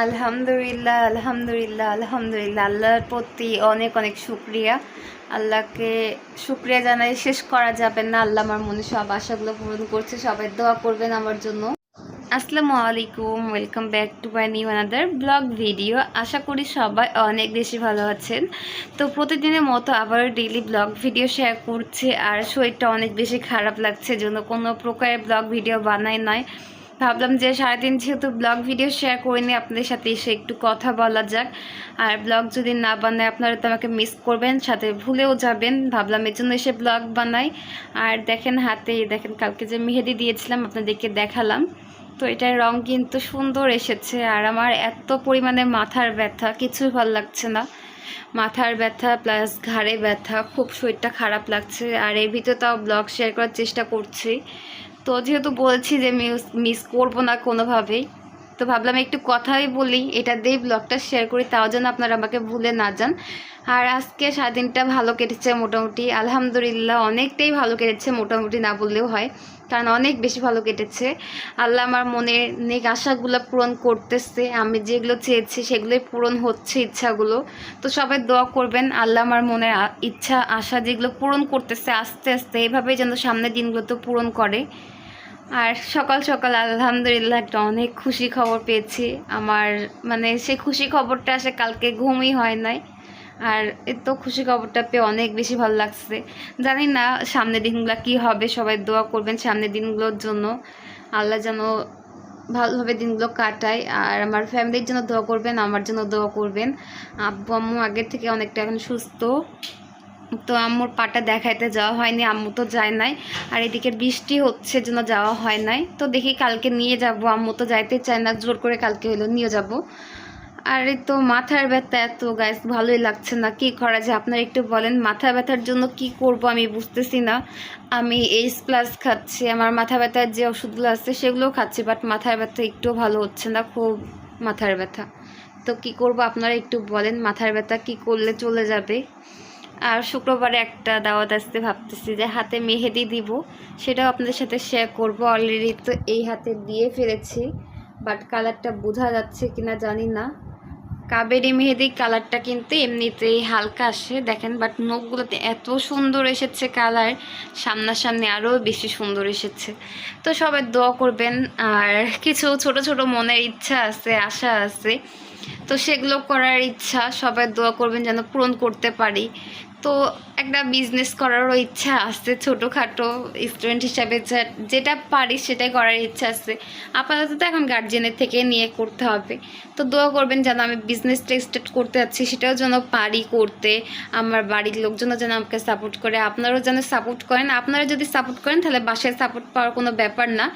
আলহামদুলিল্লাহ আলহামদুলিল্লাহ আলহামদুলিল্লাহ। আল্লাহর প্রতি অনেক অনেক শুক্রিয়া। আল্লাহকে শুক্রিয়া জানাই, শেষ করা যাবে না। আল্লাহ আমার মনে সব আশাগুলো পূরণ করছে। সবাই দোয়া করবেন আমার জন্য। আসসালামু আলাইকুম। Welcome back to my new another blog video আশা করি সবাই অনেক বেশি ভালো আছেন। তো প্রতিদিনের মতো আবার ডেইলি ব্লগ ভিডিও শেয়ার করছি। আর শরীরটা অনেক বেশি খারাপ লাগছে। জন্য কোনো প্রকারের ব্লগ ভিডিও বানাই নয় ভাবলাম যে সারাদিন যেহেতু ব্লগ ভিডিও শেয়ার করিনি আপনাদের সাথে এসে একটু কথা বলা যাক। আর ব্লগ যদি না বানায়, আপনারা তো আমাকে মিস করবেন, সাথে ভুলেও যাবেন। ভাবলাম এর জন্য এসে ব্লগ বানাই। আর দেখেন হাতে, দেখেন কালকে যে মেহেদি দিয়েছিলাম, আপনাদেরকে দেখালাম। তো এটার রং কিন্তু সুন্দর এসেছে। আর আমার এত পরিমাণে মাথার ব্যথা, কিছুই ভালো লাগছে না। মাথার ব্যথা প্লাস ঘাড়ে ব্যথা, খুব শরীরটা খারাপ লাগছে। আর এর ভিতরে তাও ব্লগ শেয়ার করার চেষ্টা করছি। তো যেহেতু বলছি যে মিস মিস করব না কোনোভাবেই তো ভাবলাম একটু কথাই বলি, এটা দিয়ে ব্লগটা শেয়ার করি, তাও যেন আপনারা আমাকে ভুলে না যান। আর আজকে সারাদিনটা ভালো কেটেছে মোটামুটি, আলহামদুলিল্লাহ অনেকটাই ভালো কেটেছে মোটামুটি না বললেও হয়, কারণ অনেক বেশি ভালো কেটেছে। আল্লাহ আমার মনের নেক আশাগুলো পূরণ করতেছে, আমি যেগুলো চেয়েছি সেগুলোই পূরণ হচ্ছে ইচ্ছাগুলো। তো সবাই দোয়া করবেন, আল্লাহ আমার মনের ইচ্ছা, আশা যেগুলো পূরণ করতেছে, আস্তে আস্তে এভাবেই যেন সামনের দিনগুলো তো পূরণ করে। আর সকাল সকাল আলহামদুলিল্লাহ একটা অনেক খুশি খবর পেয়েছি। আমার মানে সেই খুশি খবরটা আসে কালকে ঘুমই হয় নাই। আর এত খুশি খবরটা পেয়ে অনেক বেশি ভালো লাগছে। জানি না সামনের দিনগুলো কি হবে, সবাই দোয়া করবেন সামনের দিনগুলোর জন্য। আল্লাহ যেন ভালোভাবে দিনগুলো কাটায়। আর আমার ফ্যামিলির জন্য দোয়া করবেন, আমার জন্য দোয়া করবেন। আব্বু আম্মু আগের থেকে অনেকটা এখন সুস্থ। তো আম্মুর পাটা দেখাইতে যাওয়া হয়নি, আম্মু তো যায় নাই। আর এদিকে বৃষ্টি হচ্ছে জন্য যাওয়া হয় নাই। তো দেখি কালকে নিয়ে যাব, আম্মু তো যাইতে চায় না, জোর করে কালকে হলো নিয়ে যাব। আর তো মাথার ব্যথা এত গাছ ভালোই লাগছে না, কি করা যায়? আপনারা একটু বলেন, মাথা ব্যথার জন্য কি করব আমি বুঝতেছি না। আমি এইচ প্লাস খাচ্ছি, আমার মাথা ব্যথার যে ওষুধগুলো আছে সেগুলোও খাচ্ছি বাট মাথার ব্যথা একটুও ভালো হচ্ছে না, খুব মাথার ব্যথা। তো কি করব, আপনারা একটু বলেন, মাথার ব্যথা কি করলে চলে যাবে? আর শুক্রবারে একটা দাওয়াত আসতে ভাবতেছি যে হাতে মেহেদি দিব, সেটাও আপনাদের সাথে শেয়ার করব। অলরেডি তো এই হাতে দিয়ে ফেলেছি বাট কালারটা বোঝা যাচ্ছে কিনা জানি না। কাবেরি মেহেদি কালারটা কিন্তু এমনিতেই হালকা আসে, দেখেন বাট নখগুলোতে এত সুন্দর এসেছে কালার সামনাসামনি আরও বেশি সুন্দর এসেছে। তো সবাই দোয়া করবেন, আর কিছু ছোট ছোট মনের ইচ্ছা আছে, আশা আছে, তো সেগুলো করার ইচ্ছা সবাই দোয়া করবেন যেন পূরণ করতে পারি। তো একটা বিজনেস করারও ইচ্ছা আছে, ছোটোখাটো স্টুডেন্ট হিসাবে যেটা পারি সেটাই করার ইচ্ছা আছে। আপাতত তো এখন গার্জেনের থেকে নিয়ে করতে হবে। তো দোয়া করবেন যেন আমি বিজনেসটা স্টার্ট করতে যাচ্ছি, সেটাও যেন পারি করতে, আমার বাড়ির লোকজনও যেন আমাকে সাপোর্ট করে, আপনারাও যেন সাপোর্ট করেন। আপনারা যদি সাপোর্ট করেন, তাহলে বাসায় সাপোর্ট পাওয়ার কোনো ব্যাপার না।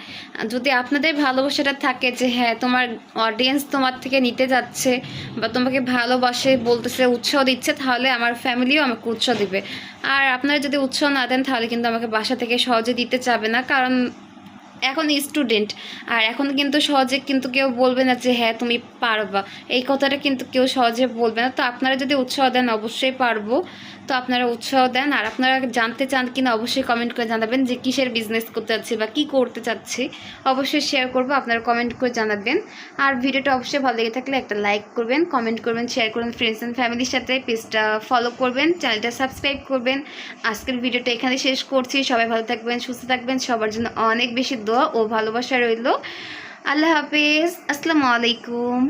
যদি আপনাদের ভালোবাসাটা থাকে যে হ্যাঁ তোমার অডিয়েন্স তোমার থেকে নিতে যাচ্ছে বা তোমাকে ভালোবাসে, বলতেছে, উৎসাহ দিচ্ছে, তাহলে আমার ফ্যামিলিও আমাকে উৎসাহ দিবে। আর আপনারা যদি উৎসাহ না দেন, তাহলে কিন্তু আমাকে বাসা থেকে সহজে দিতে চাবে না। কারণ এখন স্টুডেন্ট আর এখন কিন্তু সহজে কিন্তু কেউ বলবে না যে হ্যাঁ তুমি পারবা। এই কথাটা কিন্তু কেউ সহজে বলবে না। তো আপনারা যদি উৎসাহ দেন, অবশ্যই পারব। তো আপনারা উৎসাহ দেন, আর আপনারা জানতে চান কিনা, অবশ্যই কমেন্ট করে জানাবেন যে, কিসের বিজনেস করতে যাচ্ছি বা কি করতে চাচ্ছি। অবশ্যই শেয়ার করব, আপনারা কমেন্ট করে জানাবেন। আর ভিডিওটা অবশ্যই ভালো লেগে থাকলে একটা লাইক করবেন কমেন্ট করবেন শেয়ার করবেন ফ্রেন্ডস অ্যান্ড ফ্যামিলির সাথে। পেজটা ফলো করবেন চ্যানেলটা সাবস্ক্রাইব করবেন। আজকের ভিডিওটা এখানে শেষ করছি। সবাই ভালো থাকবেন, সুস্থ থাকবেন। সবার জন্য অনেক বেশি দোয়া ও ভালোবাসা রইল। আল্লাহ হাফিজ। আসসালামু আলাইকুম।